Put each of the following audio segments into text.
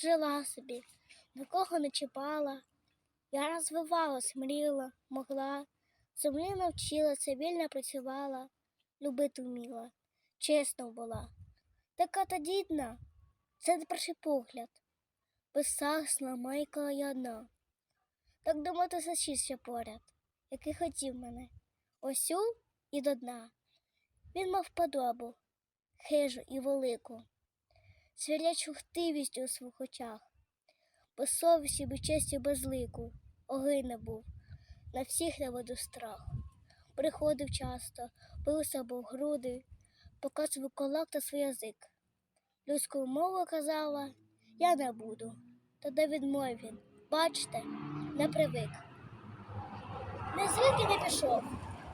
жила собі, нікого не чіпала. Я розвивалась, мріяла, могла, землі навчилася, вільно працювала, любити вміла, чесно була. Така та дідна, це на перший погляд. Безсахсна, майка й одна. Так думати ще поряд, який хотів мене, осю і до дна. Він мав подобу, хижу і велику, свірячу хтивість у своїх очах, без совісті, без честі, без лику, огине був, на всіх наводу страх. Приходив часто, бився був груди, показував кулак та свій язик. Людською мовою казала, я не буду. Тоді відмовив він, бачите, не привик. Не звідки не пішов,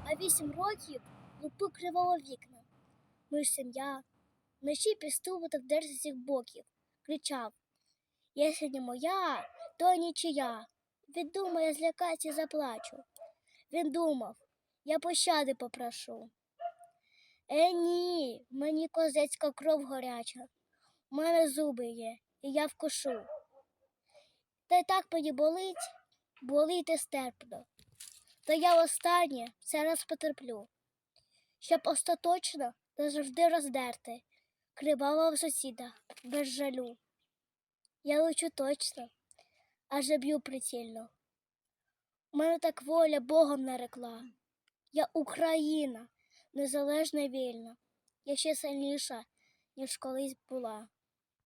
а вісім років лупи кривало вікна. Ми ж сім'я, вночі підступати в дверці з всіх боків, кричав Якщо не моя, то нічия. Він думав, я злякаюся і заплачу. Він думав, я пощади попрошу. Е, ні, мені козацька кров горяча, у мене зуби є, і я вкушу. Та й так мені болить, болить і стерпно. Та я останнє все раз потерплю, щоб остаточно назавжди роздерти кривавого сусіда без жалю. Я лечу точно, аже б'ю прицільно. У мене так воля Богом нарекла. Я Україна, незалежна і вільна. Я ще сильніша, ніж колись була.